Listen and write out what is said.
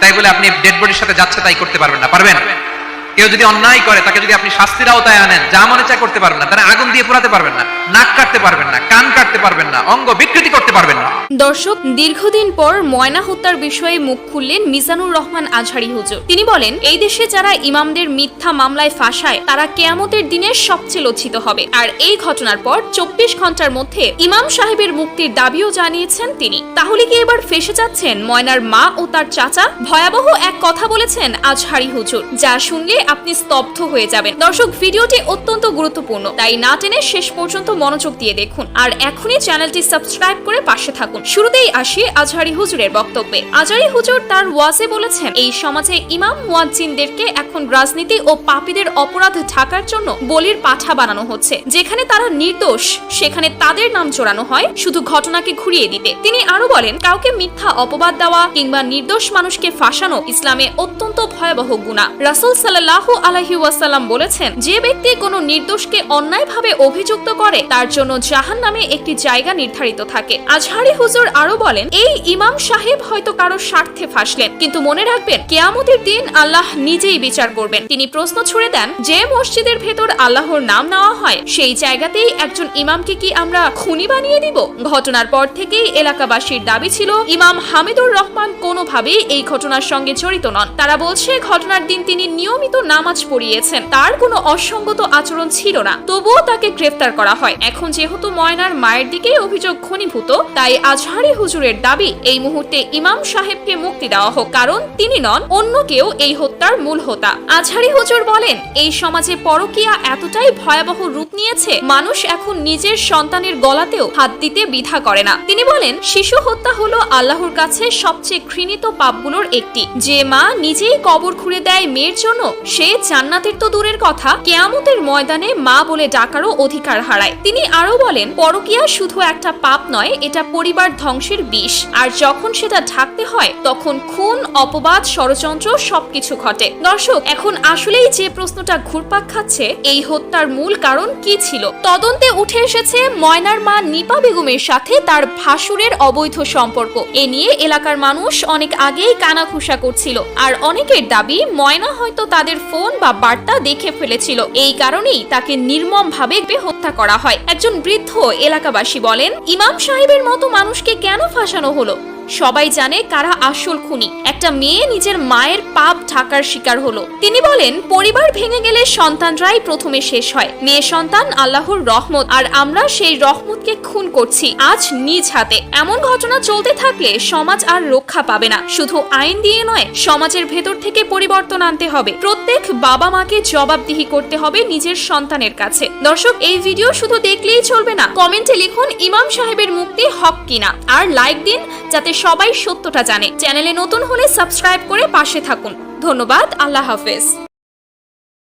তাই বলে আপনি ডেড বডির সাথে যাচ্ছে তাই করতে পারবেন না পারবেন? কেউ যদি অন্যায় করে, তাকে যদি আপনি শাস্তির আওতায় আনেন, যা মনে চায় করতে পারবেন না, তারা আগুন দিয়ে পোড়াতে পারবেন না, নাক কাটতে পারবেন না, কান কাটতে পারবেন না, অঙ্গ বিকৃতি করতে পারবেন না। দর্শক, দীর্ঘদিন পর ময়না হত্যার বিষয়ে মুখ খুললেন মিজানুর রহমান আজহারি হুজুর। তিনি বলেন, এই দেশে যারা ইমামদের মিথ্যা মামলায় ফাঁসায়, তারা কেয়ামতের দিনে সবচেয়ে লজ্জিত হবে। আর এই ঘটনার পর চব্বিশ ঘণ্টার মধ্যে ইমাম সাহেবের মুক্তির দাবিও জানিয়েছেন তিনি। তাহলে কি এবার ফেসে যাচ্ছেন ময়নার মা ও তার চাচা? ভয়াবহ এক কথা বলেছেন আজহারি হুজুর, যা শুনলে আপনি স্তব্ধ হয়ে যাবেন। দর্শক, ভিডিওটি অত্যন্ত গুরুত্বপূর্ণ। তাই না টেনে শেষ পর্যন্ত মনোযোগ দিয়ে দেখুন। আর এখনই চ্যানেলটি সাবস্ক্রাইব করে পাশে থাকুন। শুরুতেই আসি আজহারি হুজুরের বক্তব্যে। আজহারি হুজুর তার ওয়াজে বলেছেন, এই সমাজে ইমাম মুয়াজ্জিনদেরকে এখন রাজনীতি ও পাপীদের অপরাধ ঢাকার জন্য বলির পাঠা বানানো হচ্ছে। যেখানে তারা নির্দোষ, সেখানে তাদের নাম জোড়ানো হয় শুধু ঘটনাকে ঘুরিয়ে দিতে। তিনি আরও বলেন, কাউকে মিথ্যা অপবাদ দেওয়া কিংবা নির্দোষ মানুষকে ফাঁসানো ইসলামে অত্যন্ত ভয়াবহ গুণা। রাসূল সাল্লাল্লাহু আলাইহি ওয়াসাল্লাম বলেছেন, যে ব্যক্তি কোনো নির্দোষকে অন্যায়ভাবে অভিযুক্ত করে, তার জন্য জাহান নামে একটি জায়গা নির্ধারিত থাকে। আজহারি হুজুর আরও বলেন, এই ইমাম সাহেব হয়তো কারও স্বার্থে ফাঁসলেন, কিন্তু মনে রাখবেন, কেয়ামতের দিন আল্লাহ নিজেই বিচার করবেন। তিনি প্রশ্ন ছুড়ে দেন, যে মসজিদের ভেতর আল্লাহর নাম নেওয়া হয়, সেই জায়গাতেই একজন ইমামকে কি আমরা খুনি বানিয়ে দিব? ঘটনার পর থেকেই এলাকাবাসীর দাবি ছিল, ইমাম হামিদুর রহমান কোনোভাবেই এই ঘটনার সঙ্গে জড়িত নন। তারা বলছে, ঘটনার দিন তিনি নিয়মিত নামাজ পড়িয়েছেন। তার কোনো অসঙ্গত আচরণ ছিল না। তবুও তাকে গ্রেফতার করা হয়। এখন যেহেতু ময়নার মায়ের দিকেই অভিযোগ ঘনীভূত, তাই আজহারি হুজুরের দাবি এই মুহূর্তে ইমাম সাহেবকে মুক্তি দেওয়া হোক, কারণ তিনি নন, অন্য কেউ এই হত্যার মূল হোতা। আজহারি হুজুর বলেন, এই সমাজে পরকিয়া এতটাই ভয়াবহ রূপ নিয়েছে, মানুষ এখন নিজের সন্তানের গলাতেও হাত দিতে দ্বিধা করে না। তিনি বলেন, শিশু হত্যা হলো আল্লাহর কাছে সবচেয়ে ঘৃণিত পাপগুলোর একটি। যে মা নিজেই কবর খুঁড়ে দেয় মেয়ের জন্য সে জান্নাতের তো দূরের কথা। কেয়ামতের ময়দানে মা বলে ডাকারও অধিকার হারায়। তিনি আরও বলেন, পরকিয়া শুধু একটা পাপ নয়, এটা পরিবার ধ্বংসের বিষ। আর যখন সেটা ঢাকতে হয়, তখন খুন, অপবাদ, ষড়যন্ত্র সবকিছু ঘটে। দর্শক, এখন আসলেই যে প্রশ্নটা ঘুরপাক খাচ্ছে, এই হত্যার মূল কারণ কি ছিল? তদন্তে উঠে এসেছে ময়নার মা নিপা বেগমের সাথে তার ভাসুরের অবৈধ সম্পর্ক। এ নিয়ে এলাকার মানুষ অনেক আগেই কানাঘুষা করছিল। আর অনেকের দাবি, ময়না হয়তো তাদের ফোন বা বার্তা দেখে ফেলেছিল। এই কারণেই তাকে নির্মম ভাবে হত্যা করা হয়। একজন বৃদ্ধ এলাকাবাসী বলেন, ইমাম সাহেবের মতো মানুষকে কেন ফাঁসানো হলো? সবাই জানে কারা আসল খুনি। একটা মেয়ে নিজের মায়ের পাপ ঢাকার শিকার হলো। তিনি বলেন, পরিবার ভেঙে গেলে সন্তানরাই প্রথমে শেষ হয়। মেয়ে সন্তান আল্লাহর রহমত, আর আমরা সেই রহমতকে খুন করছি আজ নিজ হাতে। এমন ঘটনা চলতে থাকলে সমাজ আর রক্ষা পাবে না। শুধু আইন দিয়ে নয়, সমাজের ভেতর থেকে পরিবর্তন আনতে হবে। প্রত্যেক বাবা মাকে জবাবদিহি করতে হবে নিজের সন্তানের কাছে। দর্শক, এই ভিডিও শুধু দেখলেই চলবে না। কমেন্টে লিখুন, ইমাম সাহেবের মুক্তি হক কিনা। আর লাইক দিন, যাতে সবাই সত্যটা জানে। চ্যানেলে নতুন হলে সাবস্ক্রাইব করে পাশে থাকুন। ধন্যবাদ আল্লাহ হাফেজ।